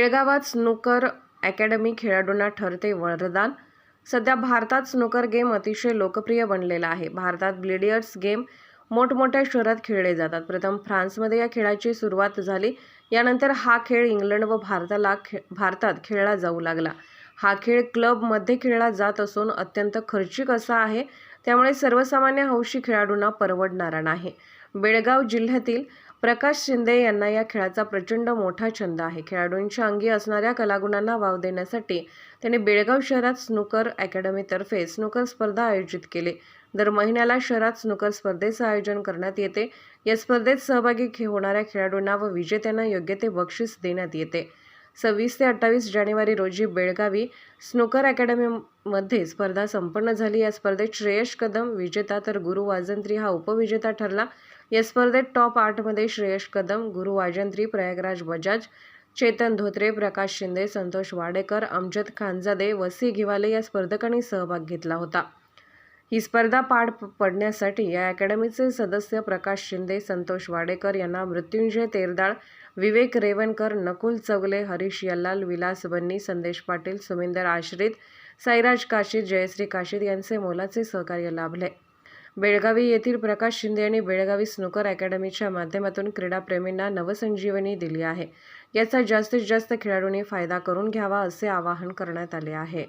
बेळगावात snooker academy खेळाडूंना ठरते वरदान. सध्या भारतात स्नूकर गेम अतिशय लोकप्रिय बनलेला आहे. भारतात ब्लिडियर्स गेम मोठमोठ्या शहरात खेळले जातात. प्रथम फ्रान्समध्ये या खेळाची सुरुवात झाली. यानंतर हा खेळ इंग्लंड व भारताला खे भारतात खेळला जाऊ लागला. हा खेळ क्लबमध्ये खेळला जात असून अत्यंत खर्चिक असा आहे. त्यामुळे सर्वसामान्य हौशी खेळाडूंना परवडणारा नाही. बेळगाव जिल्ह्यातील प्रकाश शिंदे यांना या खेळाचा प्रचंड मोठा छंद आहे. खेळाडूंच्या अंगी असणाऱ्या कलागुणांना वाव देण्यासाठी त्यांनी बेळगाव शहरात स्नूकर अकॅडमीतर्फे स्नूकर स्पर्धा आयोजित केली. दर महिन्याला शहरात स्नूकर स्पर्धेचं आयोजन करण्यात येते. या स्पर्धेत सहभागी खे- होणाऱ्या खेळाडूंना व विजेत्यांना योग्य ते बक्षीस देण्यात येते. सव्वीस ते अठ्ठावीस जानेवारी रोजी बेळगावी स्नूकर अकॅडमीमध्ये स्पर्धा संपन्न झाली. या स्पर्धेत श्रेयश कदम विजेता तर गुरु वाजंत्री हा उपविजेता ठरला. या स्पर्धेत टॉप आठमध्ये श्रेयश कदम गुरु वाजंत्री प्रयागराज बजाज चेतन धोत्रे प्रकाश शिंदे संतोष वाडेकर अमजद खानजादे वसी घिवाले या स्पर्धकांनी सहभाग घेतला होता. ही स्पर्धा पार पडण्यासाठी या अकॅडमीचे सदस्य प्रकाश शिंदे संतोष वाडेकर यांना मृत्युंजय तेरदाळ विवेक रेवणकर नकुल चौगले हरीश यल्लाल विलास बन्नी संदेश पाटील सुमिंदर आश्रित साईराज काशीद जयश्री काशीद यांचे मोलाचे सहकार्य लाभले. बेळगावी येथील प्रकाश शिंदे यांनी बेळगावी स्नूकर अकॅडमीच्या माध्यमातून क्रीडाप्रेमींना नवसंजीवनी दिली आहे. याचा जास्तीत जास्त खेळाडूंनी फायदा करून घ्यावा असे आवाहन करण्यात आले आहे.